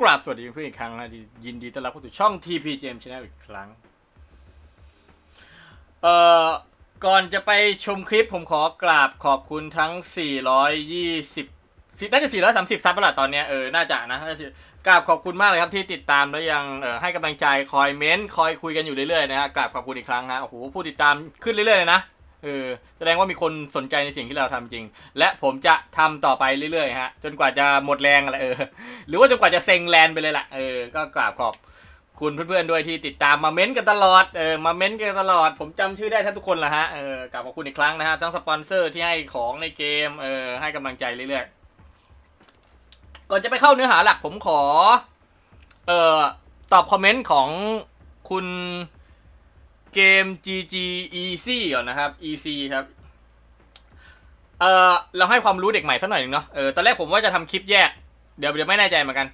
กราบสวัสดีเพื่อนอีกครั้งนะยินดีต้อนรับเข้าสู่ช่อง TPGM Channel อีกครั้ง เอ่อ ก่อนจะไปชมคลิปผมขอกราบขอบคุณทั้ง 420น่าจะ 430 ซับแล้วล่ะตอนเนี้ยเออ น่าจะนะน่าจะกราบขอบคุณมากเลยครับที่ติดตามและยังเอ่อให้กำลังใจคอยเม้นต์คอยคุยกันอยู่เรื่อยๆนะฮะกราบขอบคุณอีกครั้งฮะโอ้โหผู้ติดตามขึ้นเรื่อยๆเลยนะ เออแสดงว่ามีคนสนใจในสิ่งที่เราทำจริง และผมจะทำต่อไปเรื่อยๆฮะจนกว่าจะหมดแรงอะไรเออ หรือว่าจนกว่าจะเซ็งแลนไปเลยล่ะเออก็กราบขอบคุณเพื่อนๆด้วยที่ติดตามมาเม้นต์กันตลอดเออมาเม้นต์กันตลอด ผมจำชื่อได้ท่านทุกคนละฮะเออกราบขอบคุณอีกครั้งนะฮะทั้งสปอนเซอร์ที่ให้ของในเกมเออให้กำลังใจเรื่อยๆก่อนจะไปเข้าเนื้อหาหลักผมขอ เอ่อตอบคอมเมนต์ของคุณ เกม GG Easy ก่อนนะครับ EC ครับ เออเราให้ความรู้เด็กใหม่สักหน่อยหนึงเนาะ เออ ตอนแรกผมว่าจะทำคลิปแยก เดี๋ยวเดี๋ยวไม่แน่ใจเหมือนกัน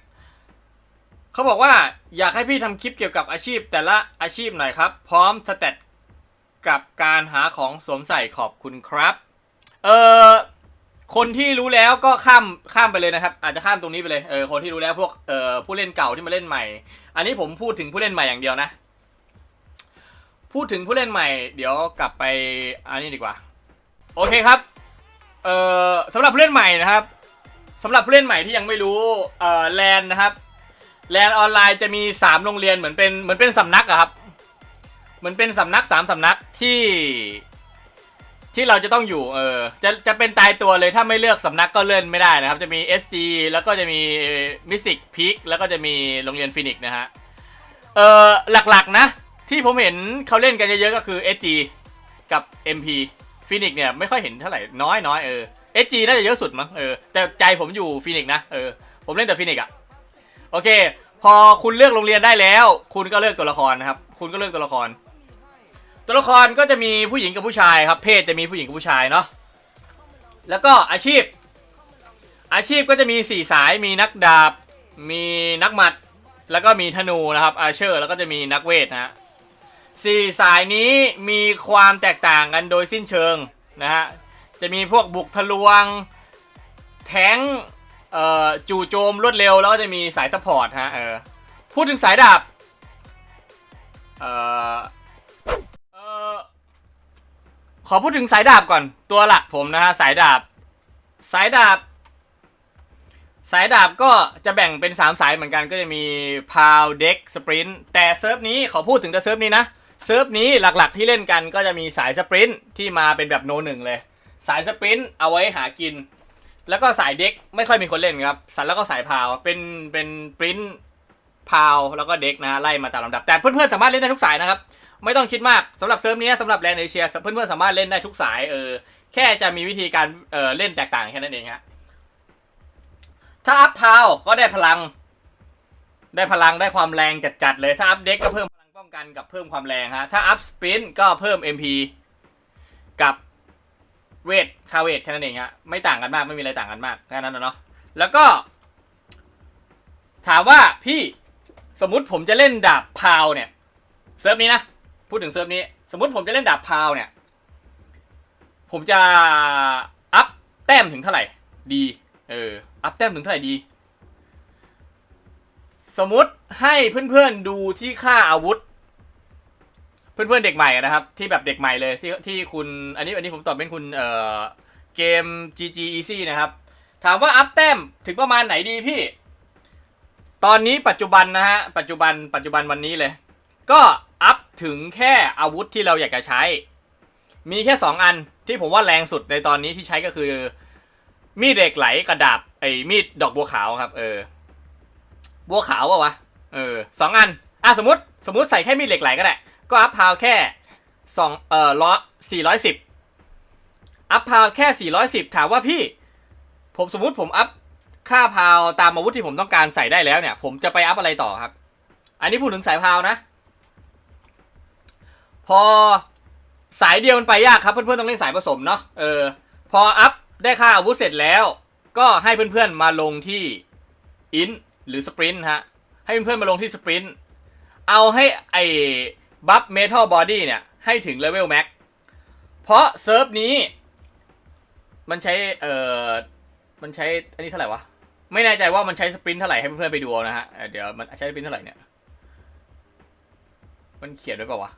เขาบอกว่าอยากให้พี่ทำคลิปเกี่ยวกับอาชีพ แต่ละอาชีพหน่อยครับ พร้อมสเตตกับการหาของสวมใส่ขอบคุณครับ เออคนที่รู้แล้วก็ข้ามข้ามไปเลยนะครับ อาจจะข้ามตรงนี้ไปเลย เออ คนที่รู้แล้วพวก เออผู้เล่นเก่าที่มาเล่นใหม่ อันนี้ผมพูดถึงผู้เล่นใหม่อย่างเดียวนะ พูดถึงผู้เล่นใหม่ เดี๋ยวกลับไปอันนี้ดีกว่า โอเคครับ เอ่อสำหรับผู้เล่นใหม่นะครับสำหรับผู้เล่นใหม่ที่ยังไม่รู้เอ่อแลนนะครับแลนออนไลน์จะมีสามโรงเรียนเหมือนเป็นเหมือนเป็นสำนักอะครับ เหมือนเป็นสำนักสามสำนักที่ ที่เราจะต้องอยู่เออจะจะเป็นตายตัวเลยถ้าไม่เลือกสำนักก็เลื่อนไม่ได้นะครับ จะมี SG แล้วก็จะมีมิสิกพีคแล้วก็จะมีโรงเรียนฟินิกนะฮะเออหลักๆนะ ที่ผมเห็นเขาเล่นกันเยอะๆก็คือ SG กับ MP ฟินิกเนี่ยไม่ค่อยเห็นเท่าไหร่น้อยน้อยเออ SG น่าจะเยอะสุดมั้งเออแต่ใจผมอยู่ฟินิกนะเออผมเล่นแต่ฟินิกอะโอเค พอคุณเลือกโรงเรียนได้แล้ว คุณก็เลือกตัวละครนะครับ คุณก็เลือกตัวละคร ตัวละครก็จะมีผู้หญิงกับผู้ชายครับ เพศจะมีผู้หญิงกับผู้ชายเนาะแล้วก็อาชีพ อาชีพก็จะมีสี่สายมีนักดาบ มีนักหมัด แล้วก็มีธนูนะครับอาเชอร์ แล้วก็จะมีนักเวทนะฮะ สี่สายนี้มีความแตกต่างกันโดยสิ้นเชิงนะฮะ จะมีพวกบุกทะลวง แทงจู่โจมรวดเร็ว แล้วก็จะมีสายซัพพอร์ตฮะเออพูดถึงสายดาบเออเออขอพูดถึงสายดาบก่อนตัวหลักผมนะฮะสายดาบ สายดาบ สายดาบก็จะแบ่งเป็น 3 สายเหมือนกันก็จะมีพาวเด็กสปรินต์แต่เซิร์ฟนี้ขอพูดถึงแต่เซิร์ฟนี้นะ เซิร์ฟนี้หลักๆที่เล่นกันก็จะมีสายสปรินต์ที่มาเป็นแบบโนหนึ่งเลย สายสปรินต์เอาไว้หากิน แล้วก็สายเด็กไม่ค่อยมีคนเล่นครับสันแล้วก็สายพาวเป็นเป็นปรินต์พาวแล้วก็เด็กนะไล่มาตามลำดับแต่เพื่อนๆสามารถเล่นได้ทุกสายนะครับไม่ต้องคิดมากสำหรับเซิร์ฟนี้สำหรับแลนด์เอเชียเพื่อนๆสามารถเล่นได้ทุกสายเออแค่จะมีวิธีการเออเล่นแตกต่างแค่นั้นเองฮะถ้าอัพพาวก็ได้พลัง ได้พลังได้ความแรงจัดๆเลยถ้าอัพเด็กก็เพิ่ม ป้องกันกับเพิ่มความแรงฮะ ถ้าอัพสปินก็เพิ่ม MP กับเวทคาเวทแค่นั้นเองฮะ ไม่ต่างกันมากไม่มีอะไรต่างกันมากแค่นั้นนะเนาะ แล้วก็ ถามว่าพี่สมมติผมจะเล่นดาบพาวเนี่ยเซิร์ฟนี้นะ พูดถึงเซิร์ฟนี้ สมมติผมจะเล่นดาบพาวเนี่ย ผมจะอัพแต้มถึงเท่าไหร่ ดี เออ อัพแต้มถึงเท่าไหร่ดีสมมติให้เพื่อนๆดูที่ค่าอาวุธ เพื่อนๆเด็กใหม่นะครับ ที่แบบเด็กใหม่เลยที่ที่คุณอันนี้อันนี้ผมตอบเป็นคุณเอ่อเกม GG Easy นะครับ ถามว่าอัพแต้มถึงประมาณไหนดีพี่ ตอนนี้ปัจจุบันนะฮะปัจจุบันปัจจุบันวันนี้เลย ก็อัพถึงแค่อาวุธที่เราอยากจะใช้ มีแค่ 2 อันที่ผมว่าแรงสุดในตอนนี้ที่ใช้ก็คือ มีดเหล็กไหลกระดาบไอ้มีดดอกบัวขาวครับ เออ บัวขาวปะวะเออสองอันอะสมมติสมมติใส่แค่มีดเหล็กไหลก็ได้ ก็อัพพาวแค่สองเอ่อล้อสี่ร้อยสิบอัพพาวแค่สี่ร้อยสิบถามว่าพี่ ผมสมมุติผมอัพค่าพาวตามอาวุธที่ผมต้องการใส่ได้แล้วเนี่ย ผมจะไปอัพอะไรต่อครับ อันนี้พูดถึงสายพาวนะ พอสายเดียวมันไปยากครับเพื่อนๆต้องเล่นสายผสมเนาะเออพออัพได้ค่าอาวุธเสร็จแล้ว ก็ให้เพื่อนๆมาลงที่อินหรือสปรินต์ฮะให้เพื่อนๆมาลงที่สปรินต์เอาให้ไอ บัฟเมทัลบอดี้เนี่ย ให้ถึงเลเวลแม็กเพราะเซิร์ฟนี้ มันใช้ เอ่อ มันใช้ อันนี้เท่าไหร่วะ ไม่แน่ใจว่ามันใช้สปรินต์เท่าไหร่ให้เพื่อนๆไปดูนะฮะ เดี๋ยวมันใช้สปรินต์เท่าไหร่เนี่ย มันเขียนไว้เปล่าวะ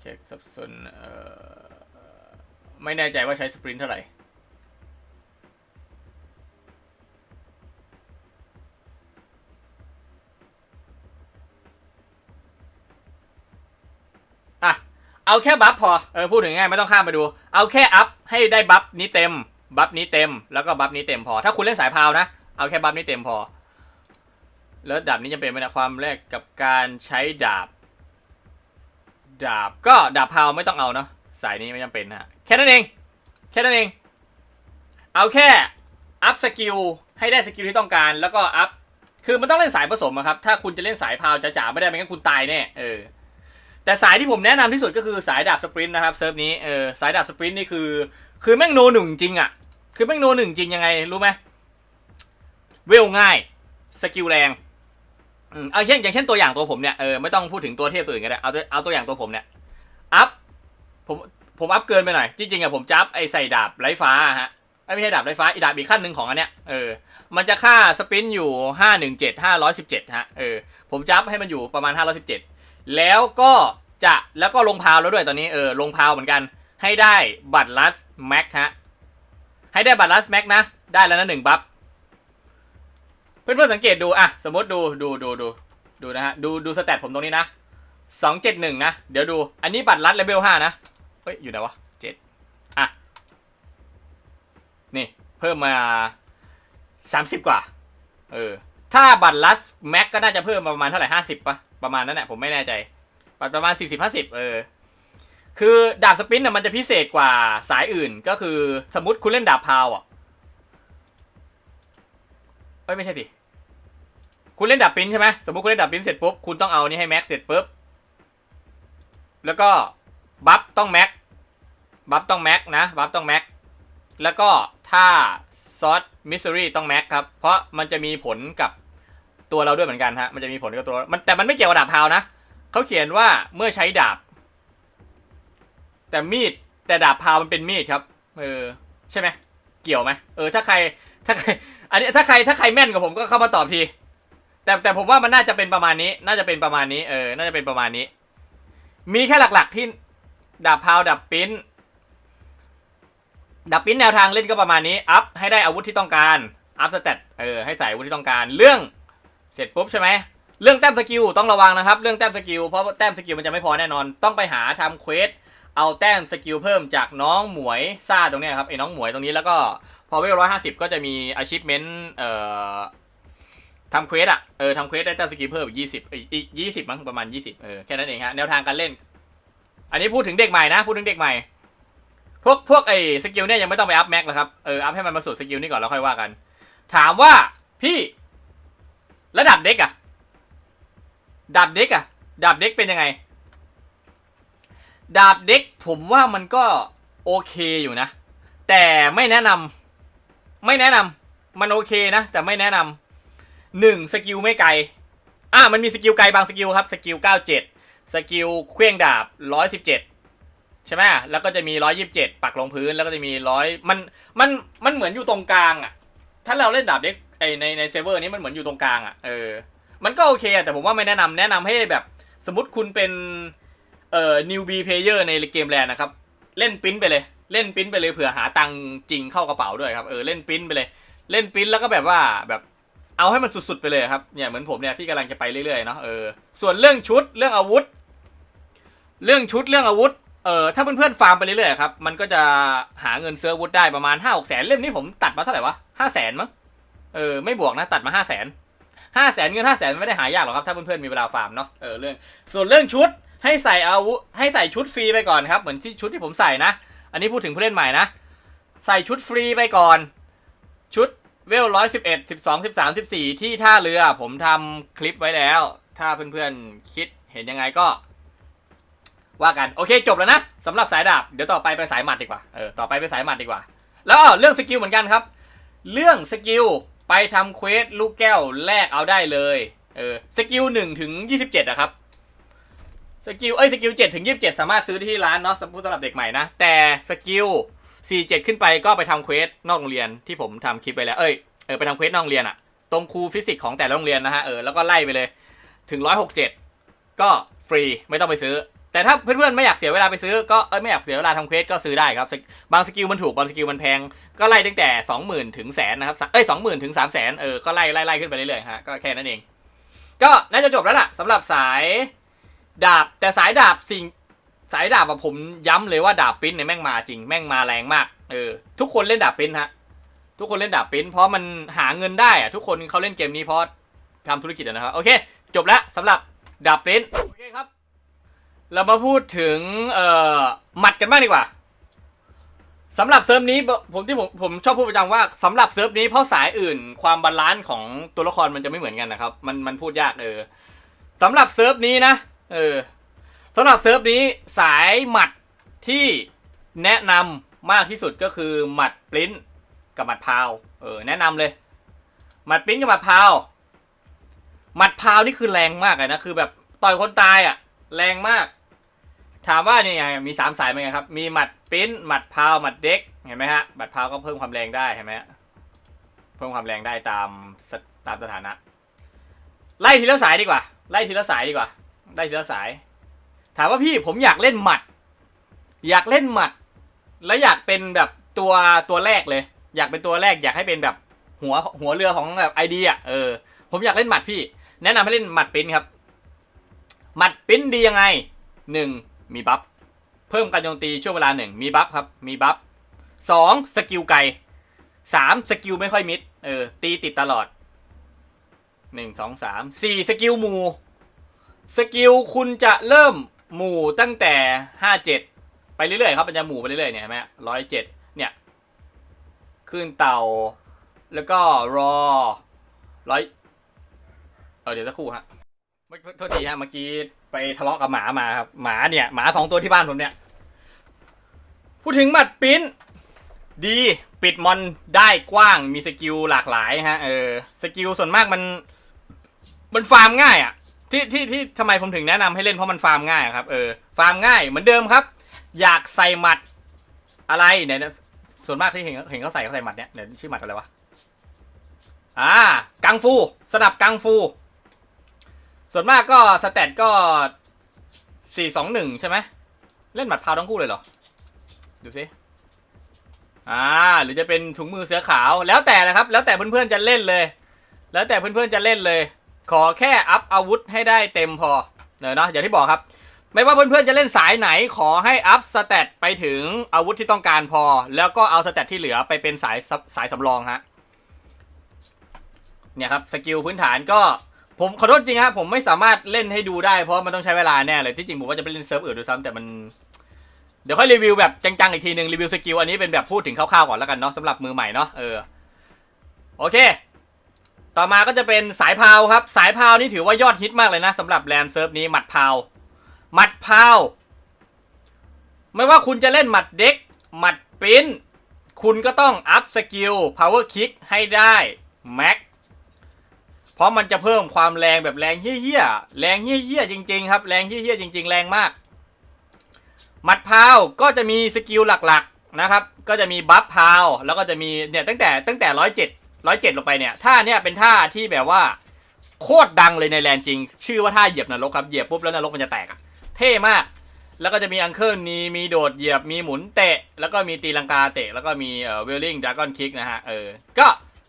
เช็คสับสน เอ่อ ไม่แน่ใจว่าใช้สปรินต์เท่าไหร่ เอาแค่บัฟพอ เออพูดถึงง่ายไม่ต้องข้ามไปดู เอาแค่อัพให้ได้บัฟนี้เต็ม บัฟนี้เต็ม แล้วก็บัฟนี้เต็มพอ ถ้าคุณเล่นสายพาวนะ เอาแค่บัฟนี้เต็มพอ แล้วดาบนี้จะเป็นไหมนะความแรกกับการใช้ดาบ ดาบก็ดาบพาวไม่ต้องเอาเนาะ สายนี้ไม่จำเป็นนะฮะ แค่นั้นเอง แค่นั้นเอง เอาแค่อัพสกิลให้ได้สกิลที่ต้องการ แล้วก็อัพ คือมันต้องเล่นสายผสมครับ ถ้าคุณจะเล่นสายพาวจะจ๋าไม่ได้ไม่งั้นคุณตายแน่ เออ แต่สายที่ผมแนะนำที่สุดก็คือสายดาบสปรินต์นะครับเซิร์ฟนี้เออสายดาบสปรินต์นี่คือ คือแม่งโนหนึ่งจริงอะคือแม่งโนหนึ่งจริงยังไงรู้ไหมเวลง่ายสกิลแรงอืมเอาเช่นอย่างเช่นตัวอย่างตัวผมเนี่ยเออไม่ต้องพูดถึงตัวเทพตัวอื่นก็ได้เอาเอาตัวอย่างตัวผมเนี่ยอัพผมผมอัพเกินไปหน่อยจริงๆอะผมจะอัพไอใส่ดาบไร้ฟ้าฮะไม่ใช่ดาบไร้ฟ้าอีดาบอีกขั้นหนึ่งของอันเนี้ยเออมันจะค่าสปรินต์อยู่ห้าหนึ่งเจ็ดห้าร้อยสิบเจ็ดฮะเออผมจะอัพให้มันอยู่ประมาณห้าร้อยสิบเจ็ด แล้วก็จะแล้วก็ลงพาวแล้วด้วยตอนนี้เออลงพาวเหมือนกัน ให้ได้บัตรลัสแม็กฮะให้ได้บัตรลัสแม็กนะ ได้แล้วนะหนึ่งบัฟเพื่อนๆสังเกตดูอะสมมติดูดูดูดูดูนะฮะดูดูสแตทผมตรงนี้นะสองเจ็ดหนึ่งนะเดี๋ยวดูอันนี้บัตรลัสเลเวลห้านะเฮ้ยอยู่ไหนวะเจ็ดอะนี่เพิ่มมาสามสิบกว่าเออถ้าบัตรลัสแม็กก็น่าจะเพิ่มมาประมาณเท่าไหร่ห้าสิบปะ ประมาณนั้นแหละผมไม่แน่ใจ ประมาณ 40 50 เออ คือดาบสปรินต์น่ะมันจะพิเศษกว่าสายอื่นก็คือสมมติคุณเล่นดาบพาวอะเอ้ยไม่ใช่สิคุณเล่นดาบปรินใช่ไหมสมมติคุณเล่นดาบปรินเสร็จปุ๊บคุณต้องเอานี่ให้แม็กเสร็จปุ๊บแล้วก็บัฟต้องแม็กบัฟต้องแม็กนะบัฟต้องแม็กแล้วก็ถ้าซอสมิสซิรี่ต้องแม็กครับ เพราะมันจะมีผลกับ ตัวเราด้วยเหมือนกันฮะมันจะมีผลกับตัวมันแต่มันไม่เกี่ยวกับดาบพาวนะเขาเขียนว่าเมื่อใช้ดาบ แต่มีดแต่ดาบพาวมันเป็นมีดครับ เออ ใช่ไหมเกี่ยวไหมเออ ถ้าใครถ้าใคร อันนี้ถ้าใครถ้าใครแม่นกับผมก็เข้ามาตอบที แต่แต่ผมว่ามันน่าจะเป็นประมาณนี้ น่าจะเป็นประมาณนี้เออน่าจะเป็นประมาณนี้ มีแค่หลักๆที่ดาบพาวดาบปิ้นดาบปิ้นแนวทางเล่นก็ประมาณนี้ อัพให้ได้อาวุธที่ต้องการ อัพสเตตเออ ให้ใส่อาวุธที่ต้องการ เรื่อง เสร็จปุ๊บใช่ไหมเรื่องแต้มสกิลต้องระวังนะครับ เรื่องแต้มสกิลเพราะแต้มสกิลมันจะไม่พอแน่นอน ต้องไปหาทำเควสเอาแต้มสกิลเพิ่มจากน้องหมวยซ่าตรงนี้ครับไอ้น้องหมวยตรงนี้แล้วก็พอเวลร้อยห้าสิบก็จะมี achievement เอ่อทำเควสอะเออทำเควสได้แต้มสกิลเพิ่มอีกยี่สิบอีกยี่สิบมั้งประมาณยี่สิบเออแค่นั้นเองฮะแนวทางการเล่น อันนี้พูดถึงเด็กใหม่นะพูดถึงเด็กใหม่ พวกพวกไอ้สกิลเนี่ยยังไม่ต้องไปอัพแม็กหรอกครับเอออัพให้มันมาสู่สกิลนี่ก่อนแล้วค่อยว่ากัน ถามว่าพี่ ระดับเด็กอะดาบเด็กอะดาบเด็กเป็นยังไง ดาบเด็กผมว่ามันก็โอเคอยู่นะ แต่ไม่แนะนำไม่แนะนำมันโอเคนะ แต่ไม่แนะนำหนึ่งสกิลไม่ไกลอะมันมีสกิลไกลบางสกิลครับสกิลเก้าเจ็ดสกิลเครื่องดาบร้อยสิบเจ็ดใช่ไหมแล้วก็จะมีร้อยยิบเจ็ดปักลงพื้นแล้วก็จะมีร้อยมันมันมันเหมือนอยู่ตรงกลางอะถ้าเราเล่นดาบเด็ก ไอในในเซเวอร์นี้มันเหมือนอยู่ตรงกลางอะเออมันก็โอเคอะแต่ผมว่าไม่แนะนำแนะนำให้แบบสมมติคุณเป็นเอ่อ newbie player ในเกมแลนนะครับ เล่นปริ้นไปเลย เล่นปริ้นไปเลยเผื่อหาตังค์จริงเข้ากระเป๋าด้วยครับเออเล่นปริ้นไปเลย เล่นปริ้นแล้วก็แบบว่าแบบเอาให้มันสุดๆไปเลยครับเนี่ยเหมือนผมเนี่ยที่กำลังจะไปเรื่อยๆเนาะเออส่วนเรื่องชุดเรื่องอาวุธ เรื่องชุดเรื่องอาวุธเออถ้าเพื่อนๆฟาร์มไปเรื่อยๆครับมันก็จะหาเงินเซื้ออาวุธได้ประมาณห้าหกแสนเล่มนี้ผมตัดมาเท่าไหร่วะห้าแสนมั้ง เออไม่บวกนะตัดมาห้าแสนห้าแสนเงินห้าแสนไม่ได้หายากหรอกครับ ถ้าเพื่อนๆมีเวลาฟาร์มเนาะเออเรื่องส่วนเรื่องชุดให้ใส่อาวุธให้ใส่ชุดฟรีไปก่อนครับเหมือนที่ชุดที่ผมใส่นะ อันนี้พูดถึงผู้เล่นใหม่นะ ใส่ชุดฟรีไปก่อน ชุดเวลร้อยสิบเอ็ดสิบสองสิบสามสิบสี่ที่ท่าเรือ ผมทำคลิปไว้แล้ว ถ้าเพื่อนๆคิดเห็นยังไงก็ ว่ากัน โอเคจบแล้วนะสำหรับสายดาบเดี๋ยวต่อไปไปสายหมัดดีกว่าเออต่อไปไปสายหมัดดีกว่า แล้วเรื่องสกิลเหมือนกันครับ เรื่องสกิล ไปทำเควสลูกแก้วแลกเอาได้เลยเออสกิลหนึ่งถึงยี่สิบเจ็ดอะครับสกิลเอ้ยสกิลเจ็ดถึงยี่สิบเจ็ดสามารถซื้อได้ที่ร้านเนาะสำหรับสำหรับเด็กใหม่นะ แต่สกิลสี่เจ็ดขึ้นไปก็ไปทำเควสนอกโรงเรียนที่ผมทำคลิปไปแล้วเอ้ยไออไปทำเควสนอกโรงเรียนอะตรงครูฟิสิกส์ของแต่ละโรงเรียนนะฮะเออแล้วก็ไล่ไปเลย ถึงร้อยหกเจ็ดก็ฟรีไม่ต้องไปซื้อ แต่ถ้าเพื่อนๆไม่อยากเสียเวลาไปซื้อก็เอ้ยไม่อยากเสียเวลาทำเควสก็ซื้อได้ครับ บางสกิลมันถูกบางสกิลมันแพง ก็ไล่ตั้งแต่สองหมื่นถึงแสนนะครับเอ้ยสองหมื่นถึงสามแสนเออก็ไล่ไล่ไล่ขึ้นไปเรื่อยๆฮะก็แค่นั้นเอง ก็น่าจะจบแล้วล่ะสำหรับสายดาบแต่สายดาบสิ่งสายดาบอะผมย้ำเลยว่าดาบปิ้นเนี่ยแม่งมาจริงแม่งมาแรงมากเออทุกคนเล่นดาบปิ้นฮะทุกคนเล่นดาบปิ้นเพราะมันหาเงินได้อะทุกคนเขาเล่นเกมนี้เพราะทำธุรกิจนะครับโอเค จบแล้วสำหรับดาบปิ้นโอเคครับ เรามาพูดถึงเอ่อหมัดกันบ้างดีกว่าสำหรับเซิร์ฟนี้ผมที่ผมผมชอบพูดประจำว่าสำหรับเซิร์ฟนี้เพราะสายอื่น ความบาลานซ์ของตัวละครมันจะไม่เหมือนกันนะครับ มันมันพูดยากเออสำหรับเซิร์ฟนี้นะเออสำหรับเซิร์ฟนี้สายหมัดที่แนะนำมากที่สุดก็คือหมัดปลิ้นกับหมัดพาวเออแนะนำเลยหมัดปลิ้นกับหมัดพาวหมัดพาวนี่คือแรงมากเลยนะคือแบบต่อยคนตายอะ แรงมาก ถามว่านี่ไงมีสามสายเป็นไงครับ มีหมัดปิ้นหมัดพาวหมัดเด็กเห็นไหมฮะหมัดพาวก็เพิ่มความแรงได้เห็นไหมฮะเพิ่มความแรงได้ตามตามสถานะ ไล่ทีละสายดีกว่า ไล่ทีละสายดีกว่าไล่ทีละสาย ถามว่าพี่ผมอยากเล่นหมัด อยากเล่นหมัด แล้วอยากเป็นแบบตัวตัวแรกเลย อยากเป็นตัวแรกอยากให้เป็นแบบหัวหัวเรือของแบบไอเดียเออผมอยากเล่นหมัดพี่ แนะนำให้เล่นหมัดปิ้นครับ หมัดปิ้นดียังไงหนึ่ง มีบัฟเพิ่มการโจมตีช่วงเวลาหนึ่งมีบัฟครับมีบัฟสองสกิลไกลสามสกิลไม่ค่อยมิดเออตีติดตลอดหนึ่งสองสามสี่สกิลหมู่สกิลคุณจะเริ่มหมู่ตั้งแต่ห้าเจ็ดไปเรื่อยๆครับมันจะหมู่ไปเรื่อยๆเนี่ยเห็นไหมร้อยเจ็ดเนี่ยขึ้นเต่า แล้วก็รอร้อยเออเดี๋ยวสักครู่ฮะเมื่อโทษทีฮะเมื่อกี้ ไปทะเลาะกับหมามาครับหมาเนี่ยหมาสองตัวที่บ้านผมเนี่ยพูดถึงหมัดปิ้น ดีปิดมอนได้กว้างมีสกิลหลากหลายฮะเออสกิลส่วนมากมัน มันฟาร์มง่ายอะ่ะที่ที่ที่ทำไมผมถึงแนะนำให้เล่นเพราะมันฟาร์มง่ายครับเออฟาร์มง่ายเหมือนเดิมครับ อยากใส่หมัดอะไรเนี่ยส่วนมากที่เห็นเห็นเขาใส่เขาใส่หมัดเนี่ยเนี่ยชื่อหมัดอะไรวะอ่ากังฟูสนับกังฟู ส่วนมากก็สแตทก็สี่สองหนึ่งใช่ไหมเล่นหมัดพาวทั้งคู่เลยเหรอ ดูสิอ่าหรือจะเป็นถุงมือเสือขาวแล้วแต่นะครับ แล้วแต่เพื่อนๆจะเล่นเลย แล้วแต่เพื่อนๆจะเล่นเลย ขอแค่อัพอาวุธให้ได้เต็มพอเนอะเนาะอย่างที่บอกครับ ไม่ว่าเพื่อนๆจะเล่นสายไหนขอให้อัพสแตทไปถึงอาวุธที่ต้องการพอ แล้วก็เอาสแตทที่เหลือไปเป็นสายสายสำรองฮะเนี่ยครับสกิลพื้นฐานก็ ผมขอโทษจริงครับผมไม่สามารถเล่นให้ดูได้เพราะมันต้องใช้เวลาแน่เลยที่จริงผมว่าจะไปเล่นเซิร์ฟอื่นด้วยซ้ำแต่มัน เดี๋ยวค่อยรีวิวแบบจังๆอีกทีหนึ่งรีวิวสกิลอันนี้เป็นแบบพูดถึงคร่าวๆก่อนแล้วกันเนาะสำหรับมือใหม่เนาะเออโอเค ต่อมาก็จะเป็นสายพาวครับ สายพาวนี่ถือว่ายอดฮิตมากเลยนะสำหรับแลนด์เซิร์ฟนี้หมัดพาวหมัดพาวไม่ว่าคุณจะเล่นหมัดเด็กหมัดปิ้นคุณก็ต้องอัพสกิล power kick ให้ได้แม็ก เพราะมันจะเพิ่มความแรงแบบแรงเฮี้ยๆแรงเฮี้ยๆจริง ๆ ครับแรงเฮี้ยๆจริง ๆ แรงมากหมัดพาวก็จะมีสกิลหลักๆนะครับ ก็จะมีบัฟพาวแล้วก็จะมีเนี่ยตั้งแต่ตั้งแต่ร้อยเจ็ดร้อยเจ็ดลงไปเนี่ยท่าเนี่ยเป็นท่าที่แบบว่า โคตรดังเลยในแลนจริง ชื่อว่าท่าเหยียบนรกครับเหยียบปุ๊บแล้วนรกมันจะแตกอะเท่มาก แล้วก็จะมีอังเคิลนีมีโดดเหยียบมีหมุนเตะ แล้วก็มีตีลังกาเตะ แล้วก็มีเอ่อเวลลิงดราก้อนคิกนะฮะเออก็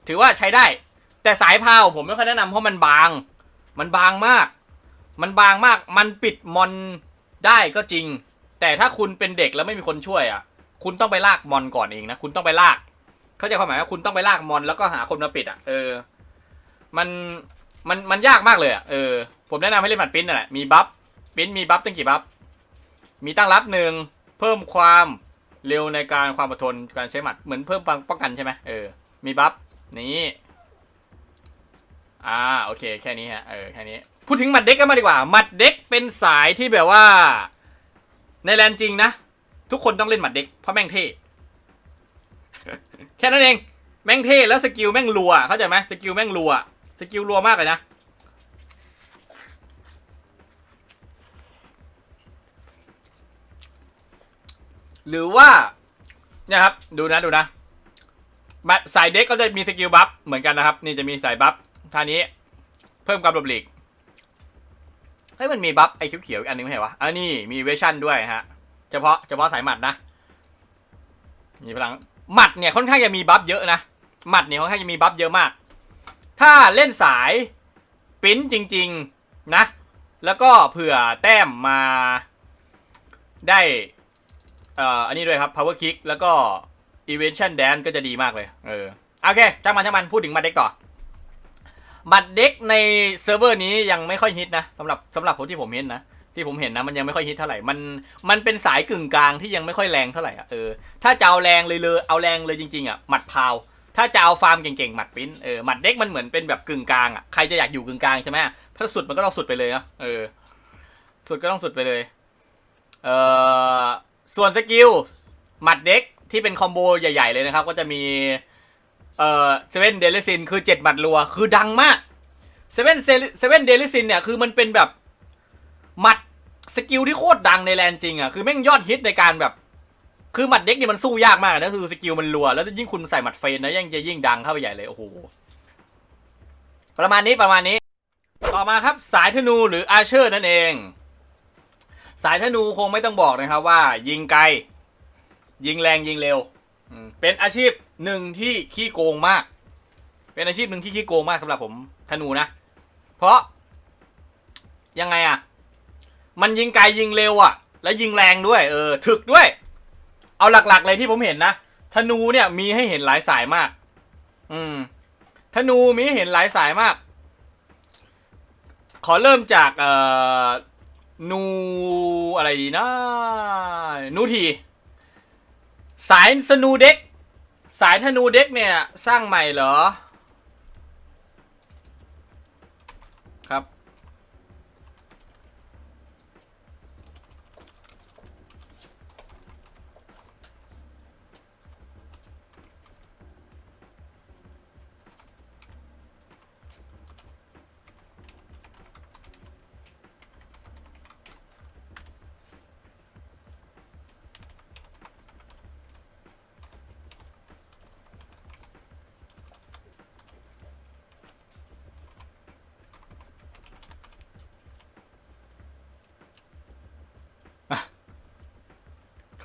ถือว่าใช้ได้ แต่สายพาวผมไม่ค่อยแนะนำเพราะมันบาง มันบางมาก มันบางมาก มันปิดมอนได้ก็จริง แต่ถ้าคุณเป็นเด็กแล้วไม่มีคนช่วยอะ คุณต้องไปลากมอนก่อนเองนะ คุณต้องไปลาก เข้าใจความหมายว่าคุณต้องไปลากมอนแล้วก็หาคนมาปิดอะ เออ มัน มัน มันยากมากเลยอะ เออ ผมแนะนำให้เล่นหมัดปิ้นนั่นแหละ มีบัฟ ปิ้นมีบัฟตั้งกี่บัฟ มีตั้งรับหนึ่ง เพิ่มความเร็วในการความอดทน การใช้หมัด เหมือนเพิ่มป้องกันใช่ไหมเออ มีบัฟ นี้ อ่าโอเคแค่นี้ฮะเออแค่นี้พูดถึงหมัดเด็กกันมาดีกว่าหมัดเด็กเป็นสายที่แบบว่า ในแลนจริงนะ ทุกคนต้องเล่นหมัดเด็กเพราะแม่งเท่แค่นั้นเองแม่งเท่แล้วสกิลแม่งรัวเข้าใจไหมสกิลแม่งรัวสกิลรัวมากเลยนะหรือว่าเนี่ยครับดูนะดูนะมาสายเด็กก็จะมีสกิลบัฟเหมือนกันนะครับ นี่จะมีสายบัฟ ท่านี้ เพิ่มความหลบหลีกเฮ้ยมันมีบัฟไอ้เขียวๆอีกอันนึงไม่ใช่วะอันนี้มีเวชั่นด้วยฮะ เฉพาะเฉพาะสายหมัดนะ มีพลังหมัดเนี่ยค่อนข้างจะมีบัฟเยอะนะหมัดเนี่ยค่อนข้างจะมีบัฟเยอะมาก ถ้าเล่นสายปริ้นจริง ๆนะ แล้วก็เผื่อแต้มมาได้อ่ออันนี้ด้วยครับ power kick แล้วก็ evasion dance ก็จะดีมากเลย เออ โอเคช่างมันช่างมันพูดถึงบัตรเด็กต่อ บัตรเด็กในเซิร์ฟเวอร์นี้ยังไม่ค่อยฮิตนะสำหรับสำหรับผมที่ผมเห็นนะที่ผมเห็นนะมันยังไม่ค่อยฮิตเท่าไหร่ มันมันเป็นสายกึ่งกลางที่ยังไม่ค่อยแรงเท่าไหร่อะเออถ้าจะเอาแรงเลยเลยเอาแรงเลยจริงๆอะหมัดพาว ถ้าจะเอาฟาร์มเก่งๆหมัดปิ้นเออหมัดเด็กมันเหมือนเป็นแบบกึ่งกลางอะใครจะอยากอยู่กึ่งกลางใช่ไหมถ้าสุดมันก็ต้องสุดไปเลยนะเออสุดก็ต้องสุดไปเลยเออส่วนสกิลหมัดเด็กที่เป็นคอมโบใหญ่ ๆ เลยนะครับ ก็จะมี เอ่อเซเว่นเดลิซินคือเจ็ดหมัดรัว คือดังมากเซเว่นเซเว่นเดลิซินเนี่ยคือมันเป็นแบบหมัดสกิลที่โคตรดังในแลนจริงอะคือแม่งยอดฮิตในการแบบ คือหมัดเด็กนี่มันสู้ยากมากนะคือสกิลมันรัว แล้วยิ่งคุณใส่หมัดเฟนนะยังจะยิ่งดังเข้าไปใหญ่เลยโอ้โหประมาณนี้ประมาณนี้ ต่อมาครับสายธนูหรืออาเชอร์นั่นเอง สายธนูคงไม่ต้องบอกนะครับว่า ยิงไกล ยิงแรงยิงเร็ว เป็นอาชีพ หนึ่งที่ขี้โกงมาก เป็นอาชีพหนึ่งที่ขี้โกงมากสำหรับผมธนูนะ เพราะ ยังไงอะมันยิงไกลยิงเร็วอะแล้วยิงแรงด้วยเออถึกด้วย เอาหลักๆเลยที่ผมเห็นนะธนูเนี่ยมีให้เห็นหลายสายมาก อืมธนูมีให้เห็นหลายสายมาก ขอเริ่มจากเอ่อนูอะไรดีนะนูทีสายสนูเด็ก สายธนูเด็กเนี่ย สร้างใหม่เหรอ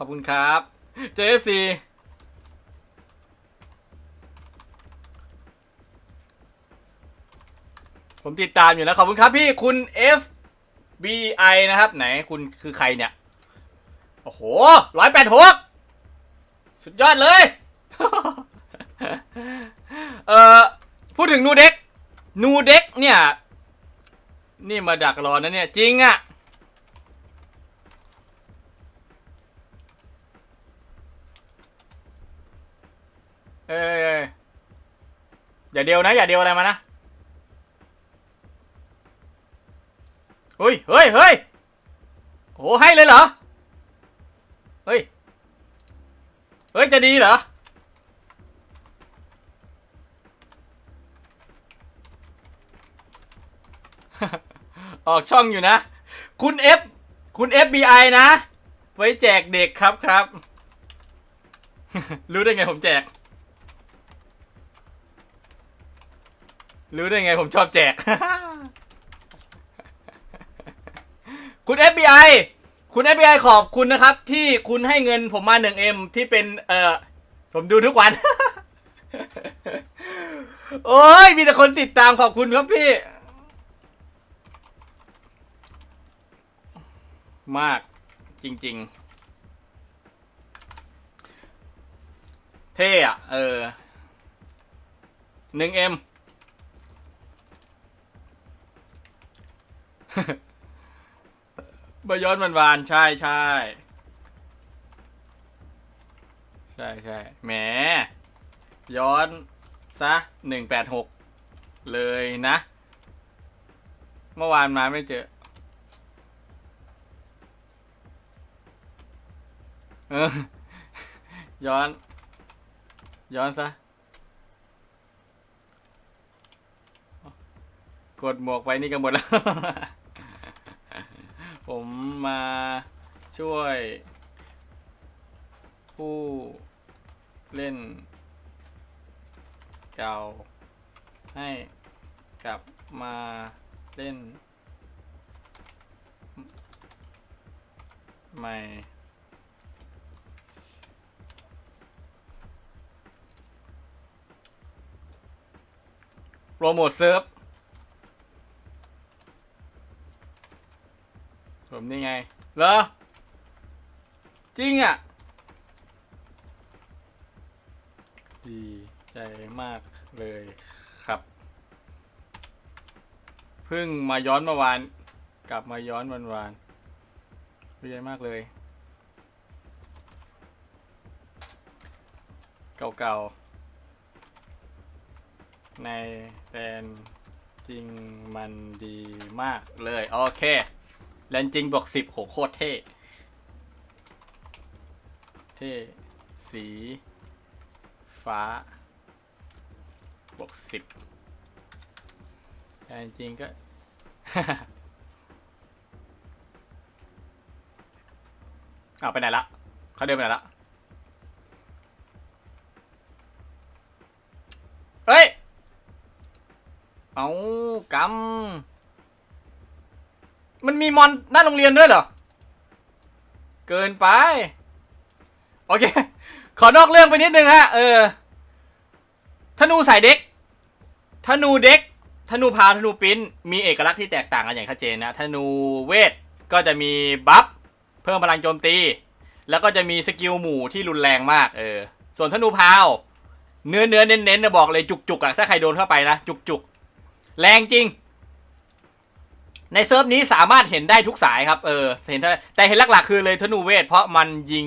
อบคุณครับ JFC ผมติดตามอยู่นะขอบคุณครับพี่คุณ FBI นะครับ ไหนคุณคือใครเนี่ย โอ้โหร้อยแปดหกสุดยอดเลย เอ่อ พูดถึงนูเด็กนูเด็กเนี่ย นี่มาดักรอนะเนี่ย จริงอะเเอ้ยอย่าเดียวนะ อย่าเดียวอะไรมานะเฮ้ยเฮ้ยเฮ้ยโอ้ให้เลยเหรอ เฮ้ย เฮ้ย จะดีเหรอ ออกช่องอยู่นะ คุณ F คุณ FBI นะ ไว้แจกเด็กครับครับ รู้ได้ไงผมแจก รู้ได้ไงผมชอบแจก คุณ FBI คุณ FBI ขอบคุณนะครับ ที่คุณให้เงินผมมา 1M ที่เป็นเอ่อผมดูทุกวัน โอ้ย มีแต่คนติดตามขอบคุณครับพี่ มากจริง ๆ เท่อะเออ 1M บย้อนวันวานๆใช่ใช่ใช่ใช่แหม ย้อนซะหนึ่งแปดหกเลยนะ เมื่อวานมาไม่เจอ เออ ย้อน ย้อนซะ กดหมวกไปนี่กันหมดแล้ว ผมมาช่วย ผู้เล่น เก่า ให้กลับมาเล่น ใหม่ โปรโมทเซิร์ฟ ผมนี่ไง เหรอ จริงอะ ดีใจมากเลยครับ เพิ่งมาย้อนเมื่อวาน กลับมาย้อนวันวานดีใจมากเลย เก่าๆ ในแลนจริงมันดีมากเลย โอเค แลนจริงบวกสิบโหโคตรเท่ เท่ สี ฟ้า บวกสิบแต่จริงก็เอาไปไหนละเขาเดินไปไหนละเฮ้ย เอากำ มันมีมอนหน้าโรงเรียนด้วยเหรอ เกินไป โอเค ขอนอกเรื่องไปนิดนึงฮะ เออ ธนูสายเด็ก ธนูเด็ก ธนูพาวธนูปิ้น มีเอกลักษณ์ที่แตกต่างกันอย่างชัดเจนนะ ธนูเวท ก็จะมีบัฟ เพิ่มพลังโจมตี แล้วก็จะมีสกิลหมู่ที่รุนแรงมาก เออ ส่วนธนูพาว เนื้อเนื้อเน้นๆนะบอกเลยจุกๆอะถ้าใครโดนเข้าไปนะ จุกๆ แรงจริง ในเซิร์ฟนี้สามารถเห็นได้ทุกสายครับ เออเห็นได้แต่เห็นหลักๆคือเลยธนูเวท เพราะมันยิง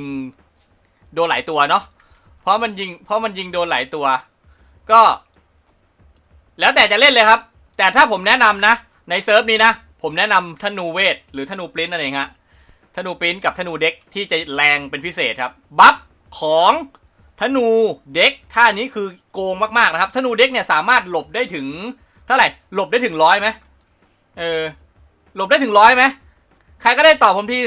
โดนหลายตัวเนาะเพราะมันยิง เพราะมันยิงโดนหลายตัว ก็ แล้วแต่จะเล่นเลยครับ แต่ถ้าผมแนะนำนะ ในเซิร์ฟนี้นะ ผมแนะนำธนูเวท หรือธนูปริ้นนั่นเองฮะธนูปริ้นกับธนูเด็กที่จะแรงเป็นพิเศษครับ บัฟของธนูเด็กท่านี้คือโกงมากๆนะครับธนูเด็กเนี่ยสามารถหลบได้ถึงเท่าไหร่หลบได้ถึงร้อยไหมเออ หลบได้ถึงร้อยไหมใครก็ได้ตอบผมที่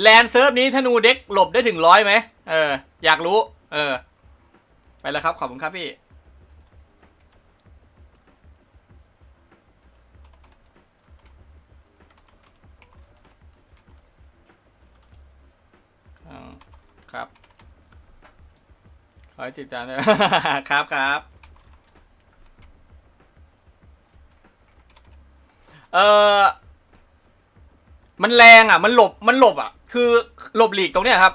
แลนเซิร์ฟนี้ธนูเด็กหลบได้ถึงร้อยไหมเออ อยากรู้ เออ ไปแล้วครับ ขอบคุณครับพี่ครับ ขอให้ติดตามด้วยครับครับ เออ มันแรงอะ มันหลบมันหลบอะ คือหลบหลีกตรงเนี้ยครับ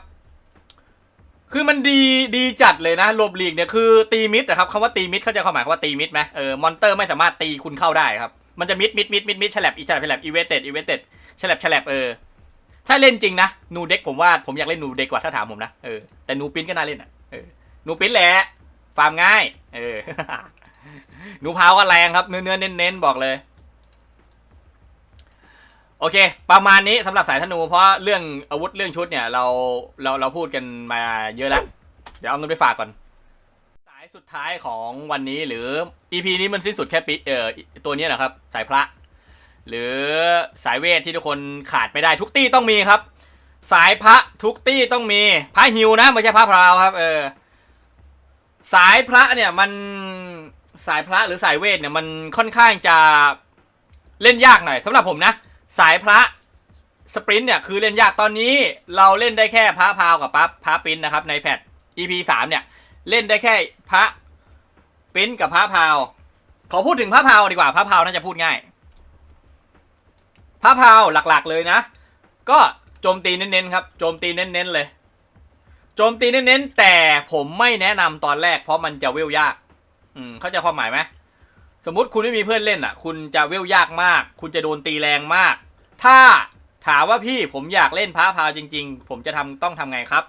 คือมันดีดีจัดเลยนะหลบหลีกเนี่ยคือตีมิดนะครับคำว่าตีมิดเข้าใจความหมายคำว่าตีมิดไหมเออมอนเตอร์ไม่สามารถตีคุณเข้าได้ครับ มันจะมิดมิดมิดมิดมิดฉลับอีฉลับฉลับอีเวเต็ดอีเวเต็ดฉลับฉลับเออถ้าเล่นจริงนะนูเด็กผมว่าผมอยากเล่นนูเด็กกว่าถ้าถามผมนะเออแต่นูปิ้นก็น่าเล่นอะเออนูปิ้นแหละฟาร์มง่าย เออหนูพาวก็แรงครับเนื้อเน้นๆบอกเลย โอเค ประมาณนี้สำหรับสายธนู เพราะเรื่องอาวุธเรื่องชุดเนี่ยเราเราเราพูดกันมาเยอะแล้ว เดี๋ยวเอาเงินไปฝากก่อน สายสุดท้ายของวันนี้หรือ EP นี้มันสิ้นสุดแค่ปีเอ่อตัวนี้นะครับ สายพระ หรือสายเวทที่ทุกคนขาดไม่ได้ทุกตี้ต้องมีครับ สายพระทุกตี้ต้องมีพระฮิวนะไม่ใช่พระพราวครับ เออ สายพระเนี่ยมันสายพระหรือสายเวทเนี่ยมันค่อนข้างจะเล่นยากหน่อยสำหรับผมนะ สายพระสปรินต์เนี่ยคือเล่นยากตอนนี้เราเล่นได้แค่พระพาวกับพระพระปรินต์นะครับในแพท EP สามเนี่ยเล่นได้แค่พระปรินต์กับพระพาวขอพูดถึงพระพาวดีกว่าพระพาวน่าจะพูดง่ายพระพาวหลักๆเลยนะ ก็โจมตีเน้นๆครับโจมตีเน้นๆเลยโจมตีเน้นๆแต่ผมไม่แนะนำตอนแรกเพราะมันจะเวลยาก อืม เข้าใจความหมายไหม สมมติคุณไม่มีเพื่อนเล่นอะ คุณจะเวลยากมาก คุณจะโดนตีแรงมาก ถ้าถามว่าพี่ผมอยากเล่นพระพาวจริง ๆ ผมจะทำต้องทำไงครับ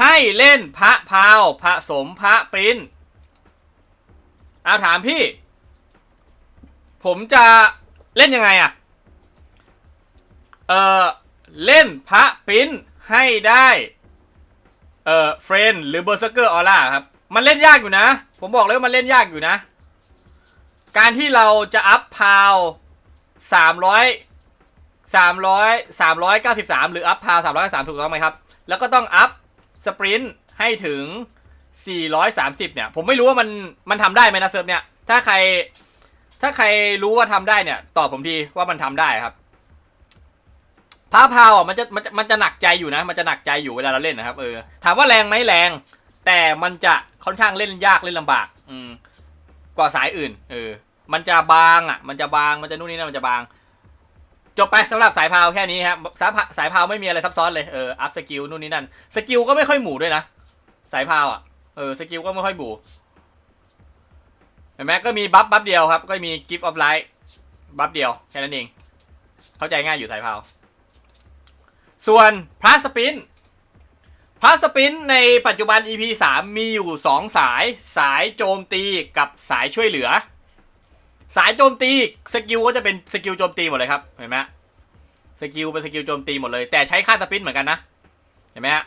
ให้เล่นพระพาวผสมพระปริ้นเอาถามพี่ ผมจะเล่นยังไงอะ เออเล่นพระปริ้นให้ได้เออเฟรนหรือเบอร์เซอร์เกอร์ออร่าครับ มันเล่นยากอยู่นะ ผมบอกเลยว่ามันเล่นยากอยู่นะ การที่เราจะอัพพาวสามร้อยสามร้อยสามร้อยเก้าสิบสามหรืออัพพาวสามร้อยสามถูกต้องไหมครับ แล้วก็ต้องอัพสปรินต์ให้ถึง 430 เนี่ย ผมไม่รู้ว่ามันมันทำได้ไหมนะเซิร์ฟเนี่ย ถ้าใคร ถ้าใครรู้ว่าทำได้เนี่ย ตอบผมทีว่ามันทำได้ครับพระพาวอะมันจะมันจะมันจะหนักใจอยู่นะ มันจะหนักใจอยู่เวลาเราเล่นนะครับเออ ถามว่าแรงไหมแรง แต่มันจะค่อนข้างเล่นยากเล่นลำบาก อืม กว่าสายอื่น เออ มันจะบางอะ มันจะบาง มันจะนู่นนี่นั่นมันจะบาง จบไปสำหรับสายพาวแค่นี้ครับสายพาสายพาวไม่มีอะไรซับซ้อนเลย เออ อัพสกิลนู่นนี่นั่น สกิลก็ไม่ค่อยหมู่ด้วยนะ สายพาวอะ เออ สกิลก็ไม่ค่อยหมู่เห็นไหมก็มีบัฟบัฟเดียวครับ ก็มีกิฟต์ออฟไลท์บัฟเดียวแค่นั้นเอง เข้าใจง่ายอยู่สายพาว ส่วนพระสปินพระสปินในปัจจุบัน EP 3 มีอยู่ 2 สาย สายโจมตีกับสายช่วยเหลือ สายโจมตีสกิลก็จะเป็นสกิลโจมตีหมดเลยครับเห็นไหมสกิลเป็นสกิลโจมตีหมดเลย แต่ใช้ค่าสปินเหมือนกันนะเห็นไหมฮะ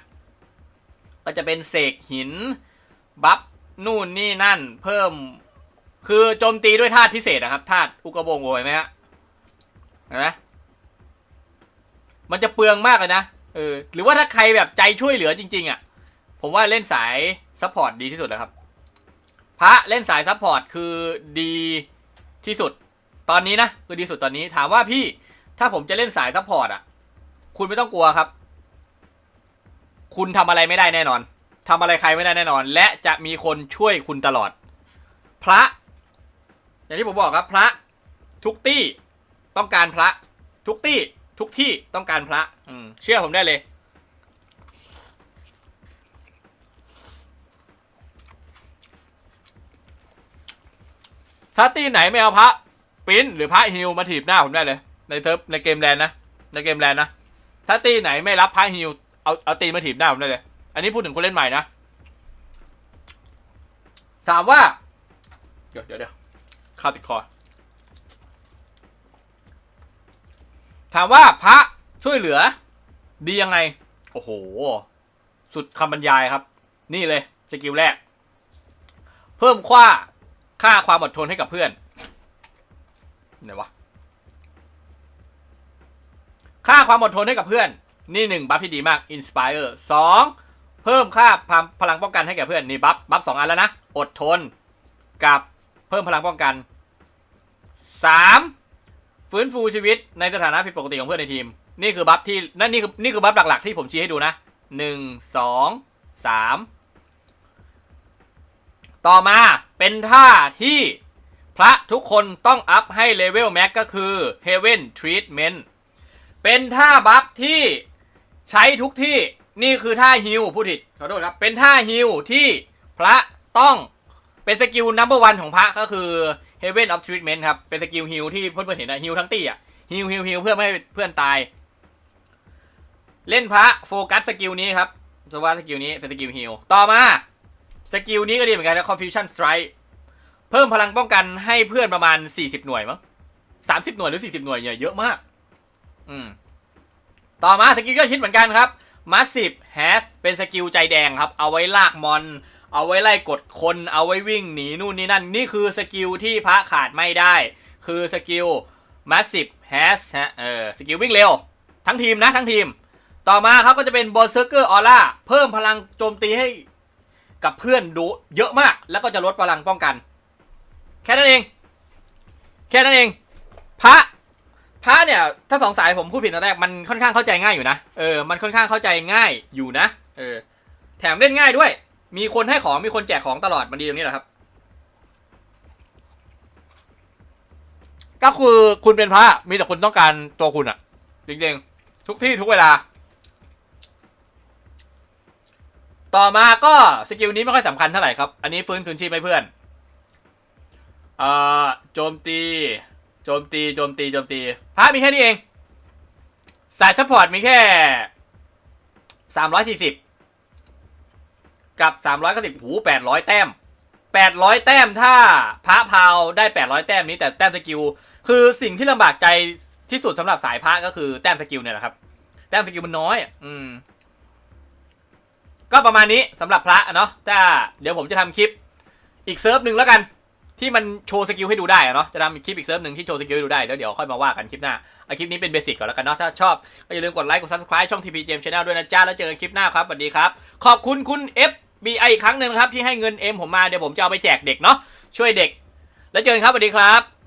ก็จะเป็นเสกหินบัฟนู่นนี่นั่น เพิ่ม คือโจมตีด้วยธาตุพิเศษนะครับธาตุอุกกาโบงโวยไหมฮะเห็นไหมมันจะเปลืองมากเลยนะเออหรือว่าถ้าใครแบบใจช่วยเหลือจริง ๆ อะ ผมว่าเล่นสายซัพพอร์ตดีที่สุดแล้วครับ พระเล่นสายซัพพอร์ตคือดี ที่สุด ตอนนี้นะคือดีสุดตอนนี้ถามว่าพี่ถ้าผมจะเล่นสายซัพพอร์ตอะ คุณไม่ต้องกลัวครับ คุณทำอะไรไม่ได้แน่นอนทำอะไรใครไม่ได้แน่นอน และจะมีคนช่วยคุณตลอด พระ อย่างที่ผมบอกครับพระ ทุกตี้ต้องการพระ ทุกตี้ ทุกที่ต้องการพระ อืมเชื่อผมได้เลย ถ้าตีไหนไม่เอาพระปิ้นหรือพระฮิวมาถีบหน้าผมได้เลย ในเทิร์ฟในเกมแลนนะในเกมแลนนะถ้าตีไหนไม่รับพระฮิวเอาเอาตีมาถีบหน้าผมได้เลย อันนี้พูดถึงคนเล่นใหม่นะถามว่า เดี๋ยวเดี๋ยวเดี๋ยวข้าติดคอ ถามว่าพระช่วยเหลือ ดียังไง โอ้โห สุดคำบรรยายครับ นี่เลย สกิลแรก เพิ่มค่า ค่าความอดทนให้กับเพื่อนไหนวะค่าความอดทนให้กับเพื่อน นี่หนึ่งบัฟที่ดีมาก Inspire สองเพิ่มค่าพลังป้องกันให้แก่เพื่อนนี่บัฟบัฟสองอันแล้วนะ อดทนกับเพิ่มพลังป้องกันสามฟื้นฟูชีวิตในสถานะผิดปกติของเพื่อนในทีม นี่คือบัฟที่นั่นนี่คือนี่คือบัฟหลักๆ ที่ผมชี้ให้ดูนะหนึ่งสองสามต่อมา เป็นท่าที่พระทุกคนต้องอัพให้เลเวลแม็กก็คือ Heaven Treatment เป็นท่าบัฟที่ใช้ทุกที่นี่คือท่าฮิลพูดผิดขอโทษครับ เป็นท่าฮิลที่พระต้องเป็นสกิลนัมเบอร์วันของพระก็คือ Heaven of Treatment ครับ เป็นสกิลฮิลที่เพื่อนๆเห็นนะฮิลทั้งตีอะฮิลฮิลฮิลเพื่อไม่ให้เพื่อนตาย เล่นพระโฟกัสสกิลนี้ครับสว่าสกิลนี้เป็นสกิลฮิลต่อมา สกิลนี้ก็ดีเหมือนกันนะ Confusion Strike เพิ่มพลังป้องกันให้เพื่อนประมาณ 40 หน่วยมั้ง30 หน่วยหรือ 40 หน่วยเนี่ยเยอะมาก อืม ต่อมาสกิลยอดฮิตเหมือนกันครับ Massive Has เป็นสกิลใจแดงครับ เอาไว้ลากมอน เอาไว้ไล่กดคน เอาไว้วิ่งหนีนู่นนี่นั่น นี่คือสกิลที่พระขาดไม่ได้ คือสกิล Massive Has ฮะ เออ สกิลวิ่งเร็ว ทั้งทีมนะ ทั้งทีม ต่อมาครับก็จะเป็น Berserker Aura เพิ่มพลังโจมตีให้ กับเพื่อนดูเยอะมาก แล้วก็จะลดพลังป้องกัน แค่นั้นเอง แค่นั้นเอง พระพระเนี่ย ถ้าสองสายผมพูดผิดตอนแรกมันค่อนข้างเข้าใจง่ายอยู่นะเออมันค่อนข้างเข้าใจง่ายอยู่นะเออแถมเล่นง่ายด้วย มีคนให้ของมีคนแจกของตลอดมันดีตรงนี้แหละครับ ก็คือคุณเป็นพระมีแต่คุณต้องการตัวคุณอะจริงๆ ทุกที่ทุกเวลา ต่อมาก็สกิลนี้ไม่ค่อยสำคัญเท่าไหร่ครับ อันนี้ฟื้นคืนชีพให้เพื่อนเอ่อโจมตี โจมตี โจมตี โจมตี พระมีแค่นี้เอง สายซัพพอร์ตมีแค่สามร้อยสี่สิบกับสามร้อยเก้าสิบหูแปดร้อยแต้มแปดร้อยแต้มถ้าพระพาวได้แปดร้อยแต้มนี้แต่แต้มสกิล คือสิ่งที่ลำบากใจที่สุดสำหรับสายพระก็คือแต้มสกิลเนี่ยแหละครับ แต้มสกิลมันน้อยอะอืม ก็ประมาณนี้สำหรับพระเนาะถ้าเดี๋ยวผมจะทำคลิปอีกเซิร์ฟหนึ่งแล้วกัน ที่มันโชว์สกิลให้ดูได้เนาะจะทำคลิปอีกเซิร์ฟหนึ่งที่โชว์สกิลให้ดูได้แล้วเดี๋ยวค่อยมาว่ากันคลิปหน้าเอาคลิปนี้เป็นเบสิกก่อนแล้วกันเนาะถ้าชอบก็อย่าลืมกดไลค์กด subscribe ช่อง TPG m Channel ด้วยนะจ้าแล้วเจอกันคลิปหน้าครับสวัสดีครับขอบคุณคุณ F บีไออีกครั้งหนึ่งครับที่ให้เงินเอ็มผมมาเดี๋ยวผมจะเอาไปแจกเด็กเนาะช่วยเด็ก แล้วเจอกันครับสวัสดีครับ